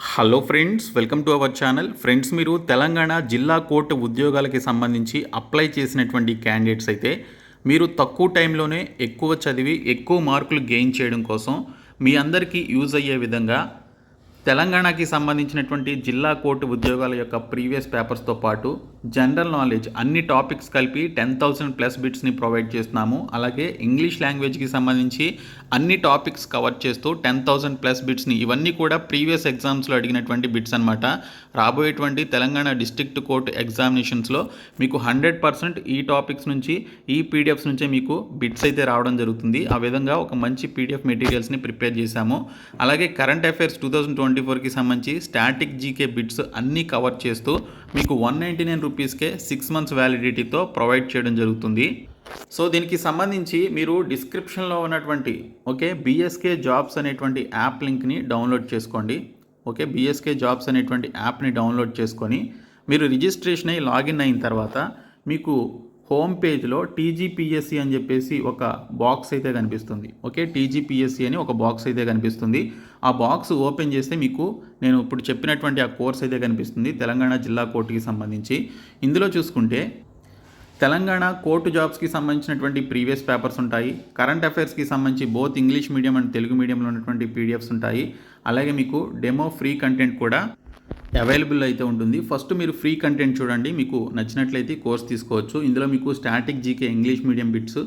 Hello friends welcome to our channel friends మీరు తెలంగాణ జిల్లా court ఉద్యోగాలకి సంబంధించి అప్లై చేసినటువంటి క్యాండిడేట్స్ అయితే మీరు తక్కువ టైంలోనే ఎక్కువ చదివి ఎక్కువ మార్కులు గెయిన్ చేయడం కోసం మీ అందరికీ యూజ్ అయ్యే విధంగా తెలంగాణకి సంబంధించినటువంటి జిల్లా కోర్టు ఉద్యోగాల యొక్క ప్రీవియస్ పేపర్స్తో పాటు జనరల్ నాలెడ్జ్ అన్ని టాపిక్స్ కలిపి టెన్ థౌసండ్ ప్లస్ బిట్స్ని ప్రొవైడ్ చేస్తున్నాము. అలాగే ఇంగ్లీష్ లాంగ్వేజ్కి సంబంధించి అన్ని టాపిక్స్ కవర్ చేస్తూ టెన్ థౌసండ్ ప్లస్ బిట్స్ని ఇవన్నీ కూడా ప్రీవియస్ ఎగ్జామ్స్లో అడిగినటువంటి బిట్స్ అనమాట రాబోయేటువంటి తెలంగాణ డిస్ట్రిక్ట్ కోర్టు ఎగ్జామినేషన్స్లో మీకు హండ్రెడ్ పర్సెంట్ ఈ టాపిక్స్ నుంచి ఈ పీడిఎఫ్స్ నుంచే మీకు బిట్స్ అయితే రావడం జరుగుతుంది. ఆ విధంగా ఒక మంచి పీడిఎఫ్ మెటీరియల్స్ని ప్రిపేర్ చేశాము. అలాగే current affairs two thousand twenty twenty ఫోర్కి సంబంధించి స్టాటిక్ జీకే బిట్స్ అన్నీ కవర్ చేస్తూ మీకు వన్ నైంటీ నైన్ రూపీస్కే సిక్స్ మంత్స్ వ్యాలిడిటీతో ప్రొవైడ్ చేయడం జరుగుతుంది. సో దీనికి సంబంధించి మీరు డిస్క్రిప్షన్లో ఉన్నటువంటి ఓకే బీఎస్కే జాబ్స్ అనేటువంటి యాప్ లింక్ని డౌన్లోడ్ చేసుకోండి. ఓకే బీఎస్కే జాబ్స్ అనేటువంటి యాప్ని డౌన్లోడ్ చేసుకొని మీరు రిజిస్ట్రేషన్ అయ్యి లాగిన్ అయిన తర్వాత మీకు హోమ్ పేజ్లో టీజీపీఎస్సి అని చెప్పేసి ఒక బాక్స్ అయితే కనిపిస్తుంది. ఓకే? టీజీపీఎస్సి అని ఒక బాక్స్ అయితే కనిపిస్తుంది. ఆ బాక్స్ ఓపెన్ చేస్తే మీకు నేను ఇప్పుడు చెప్పినటువంటి ఆ కోర్స్ అయితే కనిపిస్తుంది. తెలంగాణ జిల్లా కోర్టుకి సంబంధించి. ఇందులో చూసుకుంటే తెలంగాణ కోర్టు జాబ్స్కి సంబంధించినటువంటి ప్రీవియస్ పేపర్స్ ఉంటాయి. కరెంట్ అఫైర్స్కి సంబంధించి both English medium and Telugu మీడియంలో ఉన్నటువంటి పీడిఎఫ్స్ ఉంటాయి. అలాగే మీకు డెమో ఫ్రీ కంటెంట్ కూడా అవైలబుల్ అయితే ఉంటుంది. ఫస్ట్ మీరు ఫ్రీ కంటెంట్ చూడండి. మీకు నచ్చినట్లయితే కోర్స్ తీసుకోవచ్చు. ఇందులో మీకు static GK English medium bits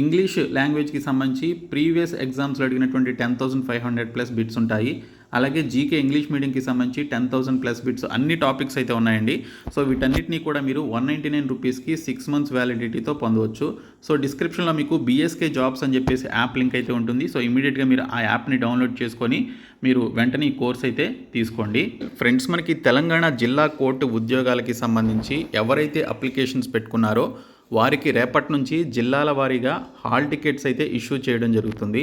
English లాంగ్వేజ్కి సంబంధించి ప్రీవియస్ ఎగ్జామ్స్లో అడిగినటువంటి ten thousand five hundred plus bits ఉంటాయి. అలాగే జీకే ఇంగ్లీష్ మీడియంకి సంబంధించి టెన్ థౌసండ్ ప్లస్ బిట్స్ అన్ని టాపిక్స్ అయితే ఉన్నాయండి. సో వీటన్నిటిని కూడా మీరు వన్ నైంటీ నైన్ రూపీస్కి సిక్స్ మంత్స్ వ్యాలిడిటీతో పొందవచ్చు. సో డిస్క్రిప్షన్లో మీకు బీఎస్కే జాబ్స్ అని చెప్పేసి యాప్ లింక్ అయితే ఉంటుంది. సో ఇమీడియట్గా మీరు ఆ యాప్ని డౌన్లోడ్ చేసుకొని మీరు వెంటనే ఈ కోర్స్ అయితే తీసుకోండి. ఫ్రెండ్స్ మనకి తెలంగాణ జిల్లా కోర్టు ఉద్యోగాలకి సంబంధించి ఎవరైతే అప్లికేషన్స్ పెట్టుకున్నారో వారికి రేపటి నుంచి జిల్లాల వారీగా హాల్ టికెట్స్ అయితే ఇష్యూ చేయడం జరుగుతుంది.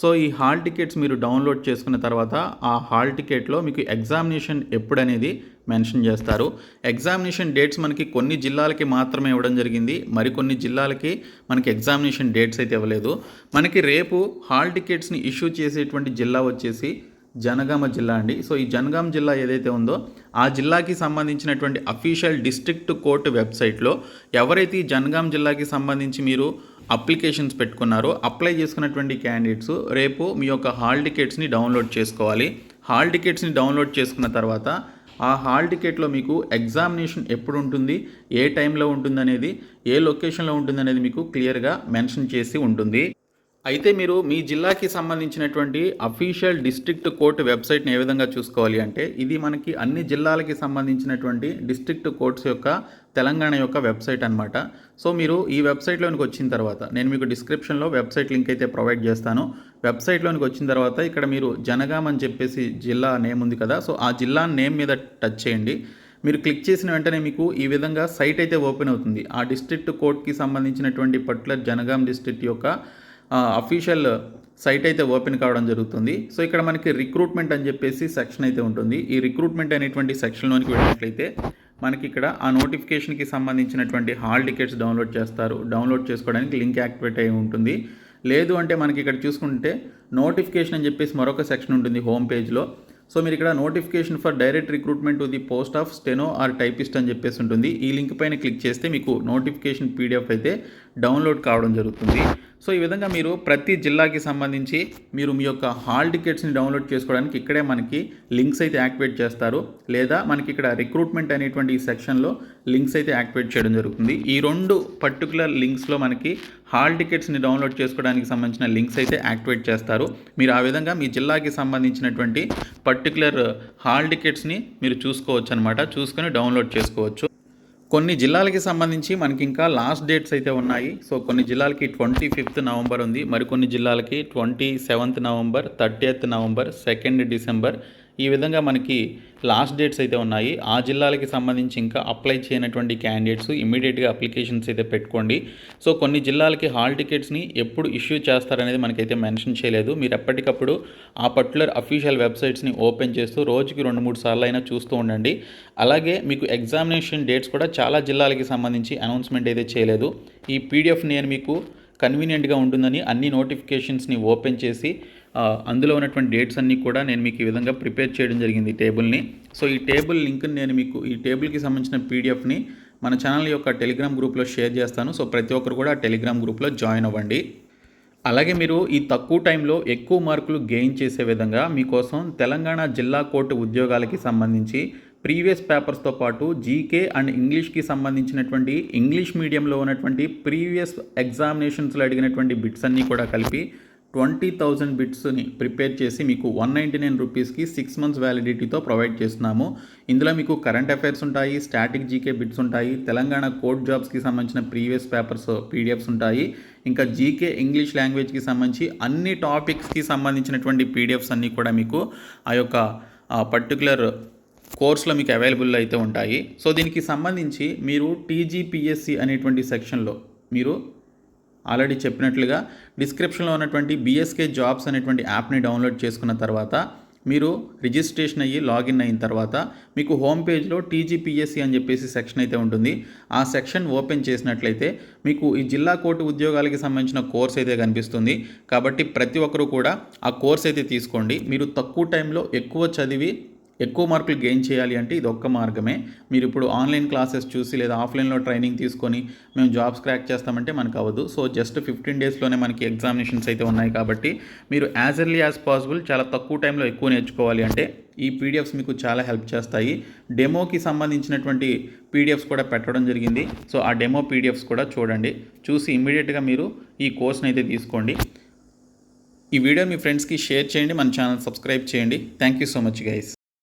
సో ఈ హాల్ టికెట్స్ మీరు డౌన్లోడ్ చేసుకున్న తర్వాత ఆ హాల్ టికెట్లో మీకు ఎగ్జామినేషన్ ఎప్పుడనేది మెన్షన్ చేస్తారు. ఎగ్జామినేషన్ డేట్స్ మనకి కొన్ని జిల్లాలకి మాత్రమే ఇవ్వడం జరిగింది. మరికొన్ని జిల్లాలకి మనకి ఎగ్జామినేషన్ డేట్స్ అయితే ఇవ్వలేదు. మనకి రేపు హాల్ టికెట్స్ని ఇష్యూ చేసేటువంటి జిల్లా వచ్చేసి జనగామ జిల్లా అండి. సో ఈ జనగామ జిల్లా ఏదైతే ఉందో ఆ జిల్లాకి సంబంధించినటువంటి అఫీషియల్ డిస్ట్రిక్ట్ కోర్టు వెబ్సైట్లో ఎవరైతే ఈ జనగాం జిల్లాకి సంబంధించి మీరు అప్లికేషన్స్ పెట్టుకున్నారు. అప్లై చేసుకున్నటువంటి క్యాండిడేట్స్ రేపు మీ యొక్క హాల్ టికెట్స్ని డౌన్లోడ్ చేసుకోవాలి. హాల్ టికెట్స్ని డౌన్లోడ్ చేసుకున్న తర్వాత ఆ హాల్ టికెట్లో మీకు ఎగ్జామినేషన్ ఎప్పుడు ఉంటుంది ఏ టైంలో ఉంటుంది అనేది ఏ లొకేషన్లో ఉంటుంది అనేది మీకు క్లియర్గా మెన్షన్ చేసి ఉంటుంది. అయితే మీరు మీ జిల్లాకి సంబంధించినటువంటి అఫీషియల్ డిస్ట్రిక్ట్ కోర్టు వెబ్సైట్ని ఏ విధంగా చూసుకోవాలి అంటే ఇది మనకి అన్ని జిల్లాలకి సంబంధించినటువంటి డిస్ట్రిక్ట్ కోర్ట్స్ యొక్క తెలంగాణ యొక్క వెబ్సైట్ అనమాట సో మీరు ఈ వెబ్సైట్లోనికి వచ్చిన తర్వాత నేను మీకు డిస్క్రిప్షన్లో వెబ్సైట్ లింక్ అయితే ప్రొవైడ్ చేస్తాను. వెబ్సైట్లోనికి వచ్చిన తర్వాత ఇక్కడ మీరు జనగాం అని చెప్పేసి జిల్లా నేమ్ ఉంది కదా సో ఆ జిల్లా నేమ్ మీద టచ్ చేయండి. మీరు క్లిక్ చేసిన వెంటనే మీకు ఈ విధంగా సైట్ అయితే ఓపెన్ అవుతుంది. ఆ డిస్ట్రిక్ట్ కోర్ట్కి సంబంధించినటువంటి పర్టికులర్ జనగాం డిస్ట్రిక్ట్ యొక్క అఫీషియల్ సైట్ అయితే ఓపెన్ కావడం జరుగుతుంది. సో ఇక్కడ మనకి రిక్రూట్మెంట్ అని చెప్పేసి సెక్షన్ అయితే ఉంటుంది. ఈ రిక్రూట్మెంట్ అనేటువంటి సెక్షన్లోనికి వెళ్ళినట్లయితే మనకి ఇక్కడ ఆ నోటిఫికేషన్కి సంబంధించినటువంటి హాల్ టికెట్స్ డౌన్లోడ్ చేస్తారు. డౌన్లోడ్ చేసుకోవడానికి లింక్ యాక్టివేట్ అయి ఉంటుంది. లేదు అంటే మనకి ఇక్కడ చూసుకుంటే నోటిఫికేషన్ అని చెప్పేసి మరొక సెక్షన్ ఉంటుంది హోమ్ పేజ్లో సో మీరు ఇక్కడ notification for direct recruitment to the post of steno or typist అని చెప్పేసి ఉంటుంది. ఈ లింక్ పైన క్లిక్ చేస్తే మీకు నోటిఫికేషన్ పీడిఎఫ్ అయితే డౌన్లోడ్ కావడం జరుగుతుంది. సో ఈ విధంగా మీరు ప్రతి జిల్లాకి సంబంధించి మీరు మీ యొక్క హాల్ టికెట్స్ని డౌన్లోడ్ చేసుకోవడానికి ఇక్కడే మనకి లింక్స్ అయితే యాక్టివేట్ చేస్తారు. లేదా మనకి ఇక్కడ రిక్రూట్మెంట్ అనేటువంటి సెక్షన్లో లింక్స్ అయితే యాక్టివేట్ చేయడం జరుగుతుంది. ఈ రెండు పర్టికులర్ లింక్స్లో మనకి హాల్ టికెట్స్ని డౌన్లోడ్ చేసుకోవడానికి సంబంధించిన లింక్స్ అయితే యాక్టివేట్ చేస్తారు. మీరు ఆ విధంగా మీ జిల్లాకి సంబంధించినటువంటి పర్టికులర్ హాల్ టికెట్స్ని మీరు చూసుకోవచ్చు అనమాట చూసుకొని డౌన్లోడ్ చేసుకోవచ్చు. కొన్ని జిల్లాలకి సంబంధించి మనకి ఇంకా లాస్ట్ డేట్స్ అయితే ఉన్నాయి. సో కొన్ని జిల్లాలకి ట్వంటీ ఫిఫ్త్ నవంబర్ ఉంది. మరికొన్ని జిల్లాలకి twenty seventh November thirtieth November second December ఈ విధంగా మనకి లాస్ట్ డేట్స్ అయితే ఉన్నాయి. ఆ జిల్లాలకి సంబంధించి ఇంకా అప్లై చేయనటువంటి క్యాండిడేట్స్ ఇమీడియట్గా అప్లికేషన్స్ అయితే పెట్టుకోండి. సో కొన్ని జిల్లాలకి హాల్ టికెట్స్ని ఎప్పుడు ఇష్యూ చేస్తారనేది మనకైతే మెన్షన్ చేయలేదు. మీరు ఎప్పటికప్పుడు ఆ పర్టికులర్ అఫీషియల్ వెబ్సైట్స్ని ఓపెన్ చేస్తూ రోజుకి రెండు మూడు సార్లు అయినా చూస్తూ ఉండండి. అలాగే మీకు ఎగ్జామినేషన్ డేట్స్ కూడా చాలా జిల్లాలకి సంబంధించి అనౌన్స్మెంట్ అయితే చేయలేదు. ఈ పీడిఎఫ్ నేను మీకు కన్వీనియంట్గా ఉంటుందని అన్ని నోటిఫికేషన్స్ని ఓపెన్ చేసి అందులో ఉన్నటువంటి డేట్స్ అన్నీ కూడా నేను మీకు ఈ విధంగా ప్రిపేర్ చేయడం జరిగింది ఈ టేబుల్ని సో ఈ టేబుల్ లింక్ నేను మీకు ఈ టేబుల్కి సంబంధించిన పీడిఎఫ్ని మన ఛానల్ యొక్క టెలిగ్రామ్ గ్రూప్లో షేర్ చేస్తాను. సో ప్రతి ఒక్కరు కూడా ఆ టెలిగ్రామ్ గ్రూప్లో జాయిన్ అవ్వండి. అలాగే మీరు ఈ తక్కువ టైంలో ఎక్కువ మార్కులు గెయిన్ చేసే విధంగా మీకోసం తెలంగాణ జిల్లా కోర్టు ఉద్యోగాలకి సంబంధించి ప్రీవియస్ పేపర్స్తో పాటు జీకే అండ్ ఇంగ్లీష్కి సంబంధించినటువంటి ఇంగ్లీష్ మీడియంలో ఉన్నటువంటి ప్రీవియస్ ఎగ్జామినేషన్స్లో అడిగినటువంటి బిట్స్ అన్నీ కూడా కలిపి ట్వంటీ థౌజండ్ బిట్స్ని ప్రిపేర్ చేసి మీకు వన్ నైంటీ నైన్ రూపీస్కి సిక్స్ మంత్స్ వ్యాలిడిటీతో ప్రొవైడ్ చేస్తున్నాము. ఇందులో మీకు కరెంట్ అఫైర్స్ ఉంటాయి స్టాటిక్ జీకే బిట్స్ ఉంటాయి తెలంగాణ కోర్ట్ జాబ్స్కి సంబంధించిన ప్రీవియస్ పేపర్స్ పీడిఎఫ్స్ ఉంటాయి. ఇంకా జీకే ఇంగ్లీష్ లాంగ్వేజ్కి సంబంధించి అన్ని టాపిక్స్కి సంబంధించినటువంటి పీడిఎఫ్స్ అన్నీ కూడా మీకు ఆ యొక్క పర్టికులర్ కోర్సులో మీకు అవైలబుల్ అయితే ఉంటాయి. సో దీనికి సంబంధించి మీరు టీజీపీఎస్సి అనేటువంటి సెక్షన్లో మీరు ఆల్రెడీ చెప్పినట్లుగా డిస్క్రిప్షన్లో ఉన్నటువంటి బీఎస్కే జాబ్స్ అనేటువంటి యాప్ని డౌన్లోడ్ చేసుకున్న తర్వాత మీరు రిజిస్ట్రేషన్ అయ్యి లాగిన్ అయిన తర్వాత మీకు హోమ్ పేజ్లో టీజీపీఎస్సీ అని చెప్పేసి సెక్షన్ అయితే ఉంటుంది. ఆ సెక్షన్ ఓపెన్ చేసినట్లయితే మీకు ఈ జిల్లా కోర్టు ఉద్యోగాలకి సంబంధించిన కోర్స్ అయితే కనిపిస్తుంది. కాబట్టి ప్రతి ఒక్కరూ కూడా ఆ కోర్స్ అయితే తీసుకోండి. మీరు తక్కువ టైంలో ఎక్కువ చదివి ఎక్కువ మార్కులు గెయిన్ చేయాలి అంటే ఇది ఒక్క మార్గమే. మీరు ఇప్పుడు ఆన్లైన్ క్లాసెస్ చూసి లేదా ఆఫ్లైన్లో ట్రైనింగ్ తీసుకొని మేము జాబ్స్ క్రాక్ చేస్తామంటే మనకు అవ్వదు. సో జస్ట్ ఫిఫ్టీన్ డేస్లోనే మనకి ఎగ్జామినేషన్స్ అయితే ఉన్నాయి కాబట్టి మీరు యాజ్ ఎర్లీ యాజ్ పాసిబుల్ చాలా తక్కువ టైంలో ఎక్కువ నేర్చుకోవాలి అంటే ఈ పీడిఎఫ్స్ మీకు చాలా హెల్ప్ చేస్తాయి. డెమోకి సంబంధించినటువంటి పీడిఎఫ్స్ కూడా పెట్టడం జరిగింది. సో ఆ డెమో పీడిఎఫ్స్ కూడా చూడండి. చూసి ఇమీడియట్గా మీరు ఈ కోర్స్ని అయితే తీసుకోండి. ఈ వీడియో మీ ఫ్రెండ్స్కి షేర్ చేయండి. మన ఛానల్ సబ్స్క్రైబ్ చేయండి. Thank you so much guys